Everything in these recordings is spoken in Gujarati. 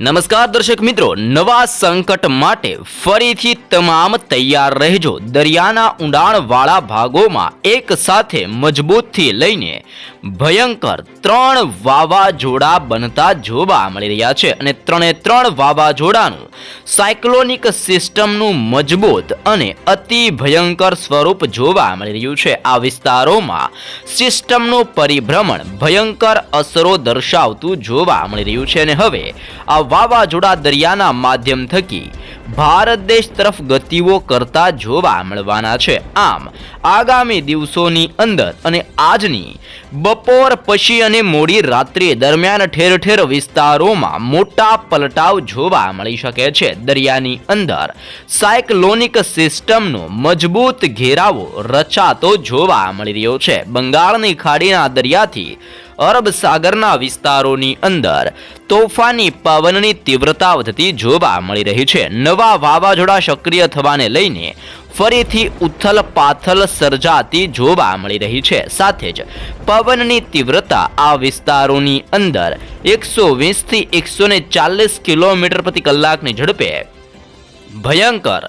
નમસ્કાર દર્શક મિત્રો, નવા સંકટ માટે ફરીથી તમામ તૈયાર રહેજો. દરિયાના ઊંડાણવાળા ભાગોમાં એક સાથે મજબૂતથી લઈને ભયંકર ત્રણ વાવાઝોડા બનતા જોવા મળી રહ્યા છે અને ત્રણે ત્રણ વાવાઝોડાનું સાયક્લોનિક સિસ્ટમનું મજબૂત અને અતિ ભયંકર સ્વરૂપ જોવા મળી રહ્યું છે. આ વિસ્તારોમાં સિસ્ટમનું પરિભ્રમણ ભયંકર અસરો દર્શાવતું જોવા મળી રહ્યું છે અને હવે આ વાવાઝોડા દરિયાના માધ્યમ થકી ભારત દેશ તરફ ગતિઓ કરતા જોવા મળવાના છે. આમ, આગામી દિવસોની અંદર અને આજની બપોર પછી અને મોડી રાત્રિ દરમિયાન ઠેર ઠેર વિસ્તારોમાં મોટા પલટાવ જોવા મળી શકે છે. દરિયાની અંદર સાયક્લોનિક સિસ્ટમનો મજબૂત ઘેરાવો રચાતો જોવા મળી રહ્યો છે. બંગાળની ખાડીના દરિયાથી અરબ સાગરના વિસ્તારોની અંદર તોફાની પવનની તીવ્રતા વધતી જોવા મળી રહી છે. નવા વાવાઝોડા સક્રિય થવાને લઈને ફરીથી ઉથલ પાથલ સર્જાતી જોવા મળી રહી છે. સાથે જ પવનની તીવ્રતા આ વિસ્તારોની અંદર એકસો વીસથી એકસો ને ચાલીસ કિલોમીટર પ્રતિ કલાકની ઝડપે ભયંકર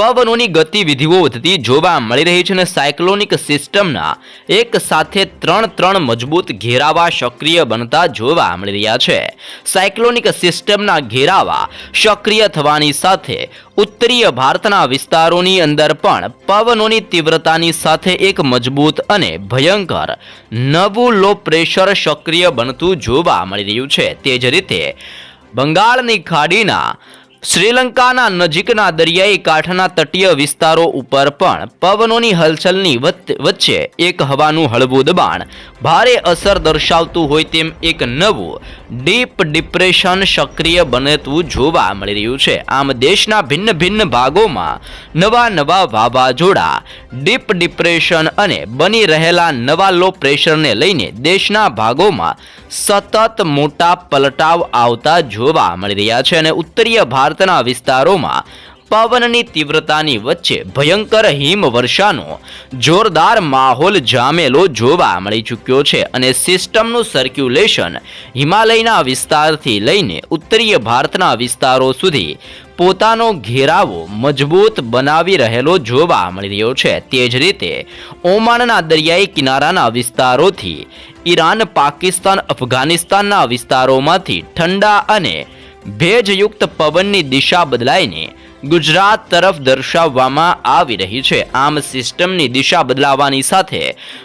પવનોની ગતિવિધિઓ વધતી જોવા મળી રહી છે અને સાયક્લોનિક સિસ્ટમના એક સાથે ત્રણ ત્રણ મજબૂત ઘેરાવા સક્રિય બનતા જોવા મળી રહ્યા છે. સાયક્લોનિક સિસ્ટમના ઘેરાવા સક્રિય થવાની સાથે ઉત્તરીય ભારતના વિસ્તારોની અંદર પણ પવનોની તીવ્રતાની સાથે એક મજબૂત અને ભયંકર નવું લો પ્રેશર સક્રિય બનતું જોવા મળી રહ્યું છે. તે જ રીતે બંગાળની ખાડીના શ્રીલંકાના નજીકના દરિયાઈ કાંઠાના તટીય વિસ્તારો ઉપર પણ પવનોની હલચલની વચ્ચે- એક હવાનું હળવું દબાણ ભારે અસર દર્શાવતું હોય તેમ એક નવું ડીપ ડિપ્રેશન સક્રિય બનતું જોવા મળી રહ્યું છે. આમ દેશના ભિન્ન ભિન્ન ભાગોમાં નવા નવા વાવાઝોડા, ડીપ ડિપ્રેશન અને બની રહેલા નવા લો પ્રેશરને લઈને દેશના ભાગોમાં સતત મોટા પલટાવ આવતા જોવા મળી રહ્યા છે અને ઉત્તરીય ભારતના વિસ્તારોમાં પવનની તીવ્રતાની વચ્ચે ભયંકર હિમવર્ષાનો જોરદાર માહોલ જામેલો જોવા મળી ચૂક્યો છે અને સિસ્ટમનું સર્ક્યુલેશન હિમાલયના વિસ્તારથી લઈને ઉત્તરીય ભારતના વિસ્તારો સુધી પોતાનો ઘેરાવો મજબૂત બનાવી રહેલો જોવા મળી રહ્યો છે. તે જ રીતે ઓમાનના દરિયાઈ કિનારાના વિસ્તારોથી ઈરાન, પાકિસ્તાન, અફઘાનિસ્તાનના વિસ્તારોમાંથી ઠંડા અને ભેજયુક્ત પવનની દિશા બદલાઈને ગુજરાત તરફ દર્શાવવામાં આવી રહી છે. આમ સિસ્ટમની દિશા બદલાવાની સાથે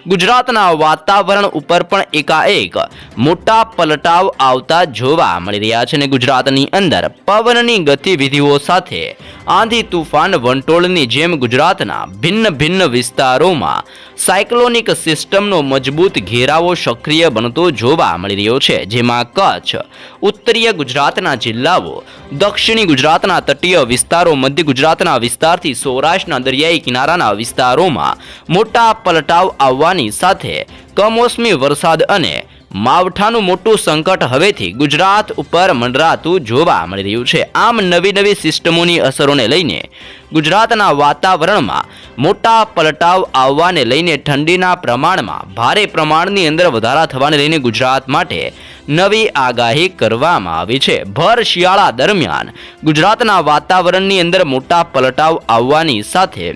ગુજરાતના વાતાવરણ ઉપર પણ એકાએક મોટા પલટાવ આવતા જોવા મળી રહ્યા છે અને ગુજરાતની અંદર પવનની ગતિવિધિઓ સાથે આંધી તુફાન વંટોળની જેમ ગુજરાતના ભિન્ન ભિન્ન વિસ્તારોમાં સાયક્લોનિક સિસ્ટમનો મજબૂત ઘેરાવો સક્રિય બનતો જોવા મળી રહ્યો છે, જેમાં કચ્છ, ઉત્તરીય ગુજરાતના જિલ્લાઓ, દક્ષિણી ગુજરાતના તટીય વિસ્તારો, મધ્ય ગુજરાતના વિસ્તારથી સૌરાષ્ટ્રના દરિયાઈ કિનારાના વિસ્તારોમાં મોટા પલટાવ આવવાની સાથે કમોસમી વરસાદ અને માવઠાનું મોટું સંકટ હવેથી ગુજરાત ઉપર મંડરાતું જોવા મળી રહ્યું છે. આમ નવી નવી સિસ્ટમોની અસરોને લઈને ગુજરાતના વાતાવરણમાં મોટા પલટાવ આવવાને લઈને ઠંડીના પ્રમાણમાં ભારે પ્રમાણની અંદર વધારા થવાને લઈને ગુજરાત માટે નવી આગાહી કરવામાં આવી છે. ભર શિયાળા દરમિયાન ગુજરાતના વાતાવરણની અંદર મોટા પલટાવ આવવાની સાથે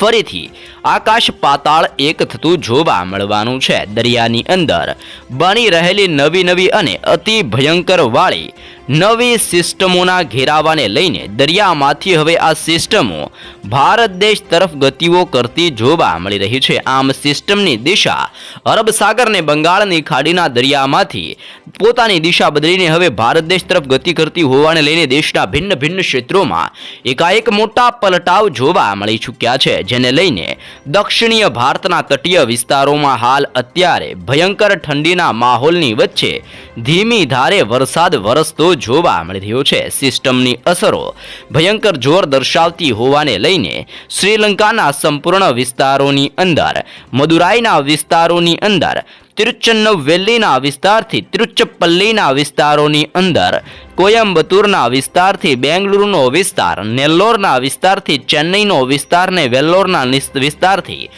ફરીથી આકાશ પાતાળ એક થતું જોવા મળવાનું છે. દરિયાની અંદર બની રહેલી નવી નવી અને અતિ ભયંકર વાળી નવી સિસ્ટમોના ઘેરાવાને લઈને દરિયામાંથી હવે આ સિસ્ટમો ભારત દેશ તરફ ગતિઓ કરતી જોવા મળી રહી છે. આમ સિસ્ટમની દિશા અરબ સાગરને બંગાળની ખાડીના દરિયામાંથી પોતાની દિશા બદલીને હવે ભારત દેશ તરફ ગતિ કરતી હોવાને લઈને દેશના ભિન્ન ભિન્ન ક્ષેત્રોમાં એકાએક મોટા પલટાવ જોવા મળી ચૂક્યા છે, જેને લઈને દક્ષિણીય ભારતના તટીય વિસ્તારોમાં હાલ અત્યારે ભયંકર ઠંડીના માહોલની વચ્ચે ધીમી ધારે વરસાદ વરસતો જોવા મળી રહ્યો છે. સિસ્ટમની અસરો ભયંકર જોર દર્શાવતી હોવાને લઈને શ્રીલંકાના સંપૂર્ણ વિસ્તારોની અંદર, મદુરાઈના વિસ્તારોની અંદર તિરુચન્નવેલીના વિસ્તારથી તિરુચપલ્લીના વિસ્તારોની અંદર કોયમ્બતુરના વિસ્તારથી બેંગલુરુનો વિસ્તાર, નેલ્લોરના વિસ્તારથી ચેન્નઈનો વિસ્તાર ને વેલ્લોરના વિસ્તારથી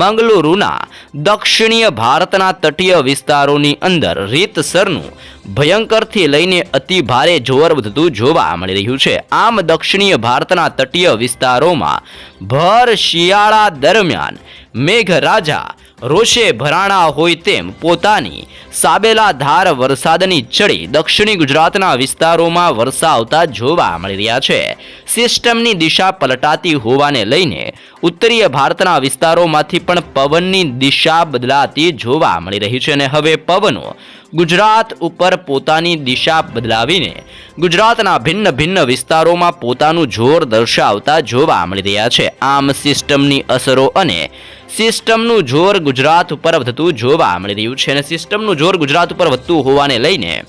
મંગલુરુના દક્ષિણીય ભારતના તટીય વિસ્તારોની અંદર રીતસરનું ભયંકરથી લઈને અતિ ભારે જોર વધતું જોવા મળી રહ્યું છે. આમ દક્ષિણીય ભારતના તટીય વિસ્તારોમાં ભર શિયાળા દરમિયાન મેઘરાજા રોષે ભરાણા હોય તેમ પોતાની સાબેલા ધાર વરસાદની ચડી દક્ષિણી ગુજરાતના વિસ્તારોમાં વરસાવતા જોવા મળી રહ્યા છે. સિસ્ટમની દિશા પલટાતી હોવાને લઈને ઉત્તરીય ભારતના વિસ્તારોમાંથી પણ પવનની દિશા બદલાતી જોવા મળી રહી છે અને હવે પવનો ગુજરાત ઉપર પોતાની દિશા બદલાવીને ગુજરાતના ભિન્ન ભિન્ન વિસ્તારોમાં પોતાનું જોર દર્શાવતા જોવા મળી રહ્યા છે. આમ સિસ્ટમની અસરો અને સિસ્ટમનું જોર ગુજરાત ઉપર વધતું જોવા મળી રહ્યું છે અને સિસ્ટમનું જોર ગુજરાત ઉપર વધતું હોવાને લઈને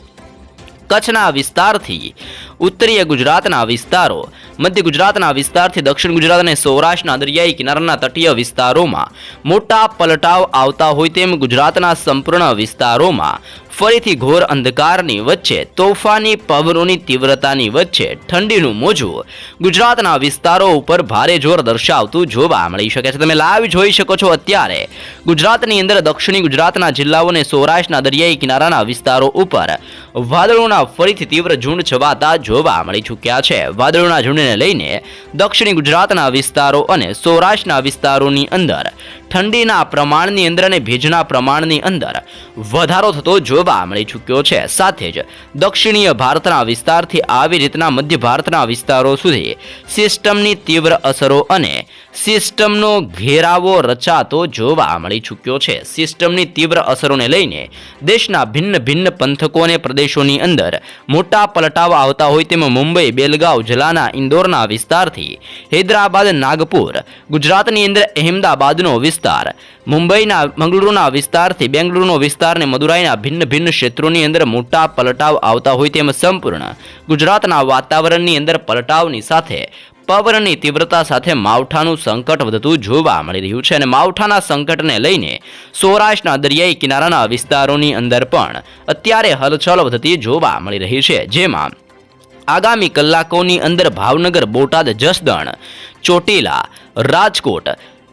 કચ્છના વિસ્તારથી ઉત્તરીય ગુજરાતના વિસ્તારો, મધ્ય ગુજરાતના વિસ્તારથી દક્ષિણ ગુજરાત અને સૌરાષ્ટ્રના દરિયાઈ કિનારાના તટીય વિસ્તારોમાં મોટા પલટાવ આવતા હોય તેમ ગુજરાતના સંપૂર્ણ વિસ્તારોમાં ફરીથી ઘોર અંધકારની વચ્ચે, તોફાની પવનોની તીવ્રતાની વચ્ચે ઠંડીનું મોજું ગુજરાતના વિસ્તારો ઉપર ભારે જોર દર્શાવતું જોવા મળી શકે છે. તમે લાઈવ જોઈ શકો છો અત્યારે ગુજરાતની અંદર દક્ષિણી ગુજરાતના જિલ્લાઓ અને સૌરાષ્ટ્રના દરિયાઈ કિનારાના વિસ્તારો ઉપર વાદળોના ફરીથી તીવ્ર ઝુંડ છવાતા જોવા મળી ચૂક્યા છે. વાદળોના ઝુંડને લઈને દક્ષિણ ગુજરાતના વિસ્તારો અને સૌરાષ્ટ્રના વિસ્તારોની અંદર ઠંડીના પ્રમાણની અંદર અને ભેજના પ્રમાણની અંદર વધારો થતો જોવા મળી ચૂક્યો છે. સાથે જ દક્ષિણીય ભારતના વિસ્તારથી આવી રીતના મધ્ય ભારતના વિસ્તારો સુધી સિસ્ટમની તીવ્ર અસરો અને સિસ્ટમનો ઘેરાવો રચાતો જોવા મળી ચૂક્યો છે. સિસ્ટમની તીવ્ર અસરોને લઈને દેશના ભિન્ન ભિન્ન પંથકો અને પ્રદેશોની અંદર મોટા પલટાવ આવતા હોય તેમ મુંબઈ, બેલગાંવ, જલાના, ઇન્દોરના વિસ્તારથી હૈદરાબાદ, નાગપુર, ગુજરાતની અંદર અહેમદાબાદનો વિસ્તાર, મુંબઈના મંગલુરુના વિસ્તારથી બેંગલુરુનો વિસ્તાર અને મદુરાઈના ભિન્ન ભિન્ન ક્ષેત્રોની અંદર મોટા પલટાવ આવતા હોય તેમ સંપૂર્ણ ગુજરાતના વાતાવરણની અંદર પલટાવની સાથે પવનની તીવ્રતા સાથે માવઠાનું સંકટ વધતું જોવા મળી રહ્યું છે અને માવઠાના સંકટને લઈને સૌરાષ્ટ્રના દરિયાઈ કિનારાના વિસ્તારોની અંદર પણ અત્યારે હલચલ વધતી જોવા મળી રહી છે. જેમાં આગામી કલાકોની અંદર ભાવનગર, બોટાદ, જસદણ, ચોટીલા, રાજકોટ,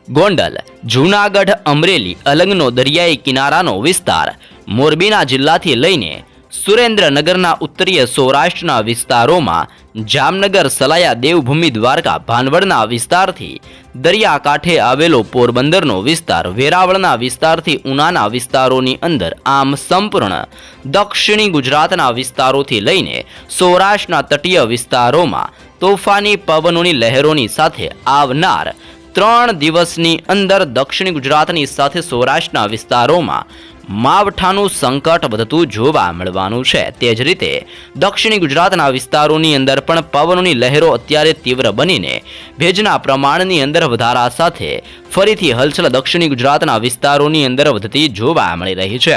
ગોંડલ, જૂનાગઢ, અમરેલી, અલંગનો દરિયાઈ કિનારાનો વિસ્તાર મોરબીના જિલ્લાથી લઈને સુરેન્દ્રનગરના ઉત્તરીય સૌરાષ્ટ્રના વિસ્તારોમાં જામનગર, સલાયા, દેવભૂમિ, દ્વારકા, ભાનવડના વિસ્તારથી દરિયાકાંઠે આવેલો પોરબંદરનો વિસ્તાર, વેરાવળના વિસ્તારથી ઉનાના વિસ્તારોની અંદર આમ સંપૂર્ણ દક્ષિણી ગુજરાતના વિસ્તારોથી લઈને સૌરાષ્ટ્રના તટીય વિસ્તારોમાં તોફાની પવનોની લહેરોની સાથે આવનાર ત્રણ દિવસની અંદર દક્ષિણ ગુજરાતની સાથે સૌરાષ્ટ્રના વિસ્તારોમાં માવઠાનું સંકટ વધતું જોવા મળવાનું છે. તે જ રીતે દક્ષિણ ગુજરાતના વિસ્તારોની અંદર પણ પવનોની લહેરો અત્યારે તીવ્ર બનીને ભેજના પ્રમાણની અંદર વધારા સાથે ફરીથી હલચલ દક્ષિણ ગુજરાતના વિસ્તારોની અંદર વધતી જોવા મળી રહી છે.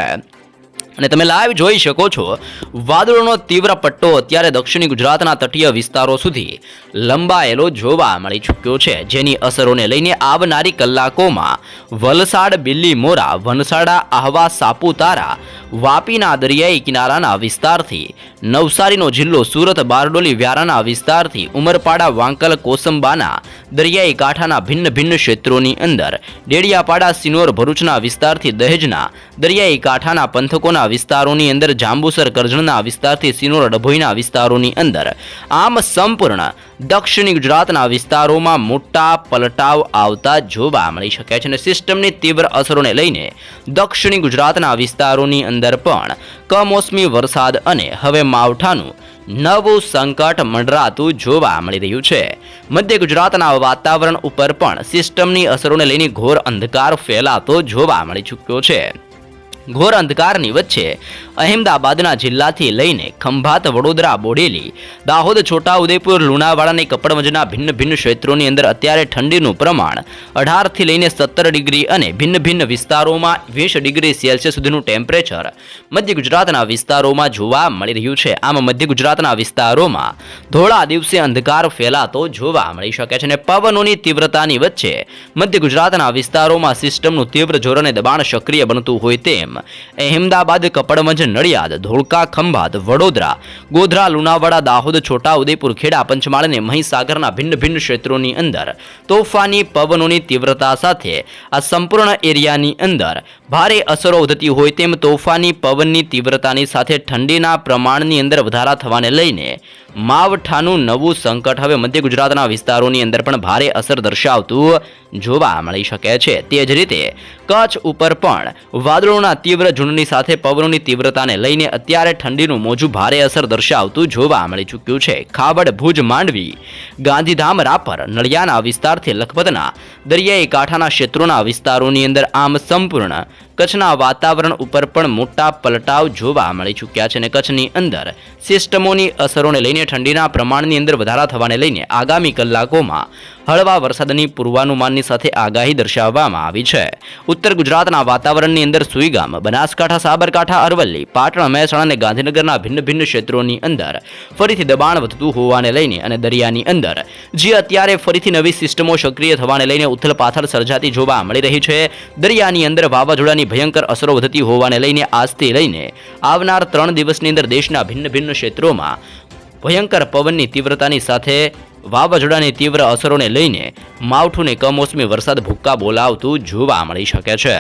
અને તમે લાઈવ જોઈ શકો છો, વાદળોનો તીવ્ર પટ્ટો અત્યારે દક્ષિણ ગુજરાતના તટીય વિસ્તારો સુધી લંબાયેલો જોવા મળી ચૂક્યો છે. જેની અસરોને લઈને આવનારી કલાકોમાં વલસાડ બિલ્લી મોરા, વનસાડા આહવા સાપુતારા, વાપીના દરિયાઈ કિનારાના વિસ્તારથી, નવસારીનો જિલ્લો સુરત બારડોલી વ્યારાના વિસ્તારથી, ઉમરપાડા, વાંકલ, કોસંબાના દરિયાઈ કાંઠાના ભિન્ન ભિન્ન ક્ષેત્રોની અંદર, ડેડિયાપાડા, સિનોર ભરૂચના વિસ્તારથી દહેજના દરિયાઈ કાંઠાના પંથકોના વિસ્તારોની અંદર, જાંબુસર કરજણના વિસ્તારથી સિનોર ડભોઈના વિસ્તારોની અંદર, આમ સંપૂર્ણ દક્ષિણ ગુજરાતના વિસ્તારોમાં મોટા પલટાવ આવતા જોવા મળી શકે છે અને સિસ્ટમની તીવ્ર અસરોને લઈને દક્ષિણી ગુજરાતના વિસ્તારોની અંદર પણ કમોસમી વરસાદ અને હવે માવઠાનું નવું સંકટ મંડરાતું જોવા મળી રહ્યું છે. મધ્ય ગુજરાતના વાતાવરણ ઉપર પણ સિસ્ટમની અસરોને લઈને ઘોર અંધકાર ફેલાતો જોવા મળી ચૂક્યો છે. ઘોર અંધકારની વચ્ચે અહેમદાબાદના જિલ્લાથી લઈને ખંભાત, વડોદરા, બોડેલી, દાહોદ, છોટાઉદેપુર લુણાવાડા અને કપડવંજના ભિન્ન ભિન્ન ક્ષેત્રોની અંદર અત્યારે ઠંડીનું પ્રમાણ અઢારથી લઈને સત્તર ડિગ્રી અને ભિન્ન ભિન્ન વિસ્તારોમાં વીસ ડિગ્રી સેલ્સિયસ સુધીનું ટેમ્પરેચર મધ્ય ગુજરાતના વિસ્તારોમાં જોવા મળી રહ્યું છે. આમ મધ્ય ગુજરાતના વિસ્તારોમાં ધોળા દિવસે અંધકાર ફેલાતો જોવા મળી શકે છે અને પવનોની તીવ્રતાની વચ્ચે મધ્ય ગુજરાતના વિસ્તારોમાં સિસ્ટમનું તીવ્ર જોર અને દબાણ સક્રિય બનતું હોય તેમ અહેમદાબાદ કપડવંજ નડિયાદ, ધોળકા ખંભાત, વડોદરા, ગોધરા, લુણાવાડા, દાહોદ, છોટાઉદેપુર, ખેડા, પંચમહાલ અને મહીસાગરના ભિન્ન ભિન્ન ક્ષેત્રોની અંદર તોફાની પવનોની તીવ્રતા સાથે આ સંપૂર્ણ એરિયાની અંદર ભારે અસરો વધતી હોય તેમ તોફાની પવનની તીવ્રતાની સાથે ઠંડીના પ્રમાણની અંદર વધારા થવાને લઈને માવઠાનું નવું સંકટ હવે મધ્ય ગુજરાતના વિસ્તારોની અંદર પણ ભારે અસર દર્શાવતું જોવા મળી શકે છે. તે જ રીતે કચ્છ ઉપર પણ વાદળોના તીવ્ર ઝુંડની સાથે પવનોની તીવ્રતાને લઈને અત્યારે ઠંડીનું મોજું ભારે અસર દર્શાવતું જોવા મળી ચૂક્યું છે. ખાવડ, ભુજ, માંડવી, ગાંધીધામ, રાપર, નળિયાના વિસ્તારથી લખપતના દરિયાઈ કાંઠાના ક્ષેત્રોના વિસ્તારોની અંદર આમ સંપૂર્ણ કચ્છના વાતાવરણ ઉપર પણ મોટા પલટાવ જોવા મળી ચૂક્યા છે અને કચ્છની અંદર સિસ્ટમોની અસરોને લઈને ઠંડીના પ્રમાણની અંદર વધારા થવાને લઈને આગામી કલાકોમાં હળવા વરસાદની પૂર્વાનુમાનની સાથે આગાહી દર્શાવવામાં આવી છે. ઉત્તર ગુજરાતના વાતાવરણની અંદર સુઈગામ, બનાસકાંઠા, સાબરકાંઠા, અરવલ્લી, પાટણ, મહેસાણા અને ગાંધીનગરના ભિન્ન ભિન્ન ક્ષેત્રોની અંદર ફરીથી દબાણ વધતું હોવાને લઈને અને દરિયાની અંદર જે અત્યારે ફરીથી નવી સિસ્ટમો સક્રિય થવાને લઈને ઉથલપાથલ સર્જાતી જોવા મળી રહી છે, દરિયાની અંદર વાવાઝોડાની ભયંકર અસરો વધતી હોવાને લઈને આજથી લઈને આવનાર ત્રણ દિવસની અંદર દેશના ભિન્ન ભિન્ન ક્ષેત્રોમાં ભયંકર પવનની તીવ્રતાની સાથે વાવાઝોડાની તીવ્ર અસરોને લઈને માવઠું ને કમોસમી વરસાદ ભૂક્કા બોલાવતું જોવા મળી શકે છે.